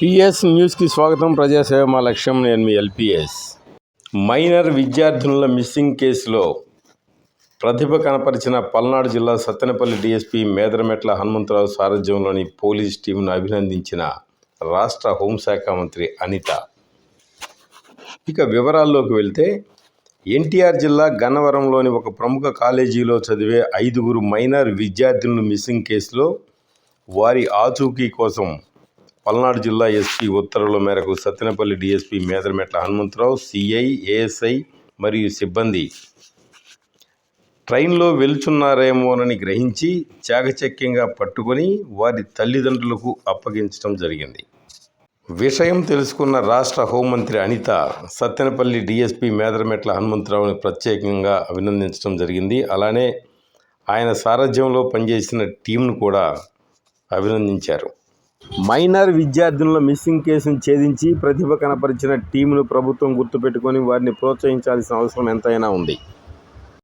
PS న్యూస్కి స్వాగతం. ప్రజాసేవ మా లక్ష్యం? నేను మీ ఎల్పిఎస్. మైనర్ విద్యార్థినుల మిస్సింగ్ కేసులో ప్రతిభ కనపరిచిన పల్నాడు జిల్లా సత్తెనపల్లి డీఎస్పీ మేదరమెట్ల హనుమంతరావు సారథ్యంలోని పోలీస్ టీంను అభినందించిన రాష్ట్ర హోంశాఖ మంత్రి అనిత. ఇక వివరాల్లోకి వెళ్తే ఎన్టీఆర్ జిల్లా గన్నవరంలోని ఒక ప్రముఖ కాలేజీలో చదివే ఐదుగురు మైనర్ విద్యార్థినులు మిస్సింగ్ కేసులో వారి ఆచూకీ కోసం పల్నాడు జిల్లా ఎస్పీ ఉత్తర్వుల మేరకు Sattenapalli DSP Medarametla Hanumantharao CI ASI మరియు సిబ్బంది ట్రైన్లో వెళ్తున్నారేమోనని గ్రహించి చాకచక్యంగా పట్టుకొని వారి తల్లిదండ్రులకు అప్పగించడం జరిగింది. విషయం తెలుసుకున్న రాష్ట్ర హోంమంత్రి అనిత సత్తెనపల్లి డీఎస్పీ మేదరమెట్ల హనుమంతరావుని ప్రత్యేకంగా అభినందించడం జరిగింది. అలానే ఆయన సారథ్యంలో పనిచేసిన టీంను కూడా అభినందించారు. మైనర్ విద్యార్థుల మిస్సింగ్ కేసును ఛేదించి ప్రతిభ కనపరిచిన టీంను ప్రభుత్వం గుర్తుపెట్టుకొని వారిని ప్రోత్సహించాల్సిన అవసరం ఎంతైనా ఉంది.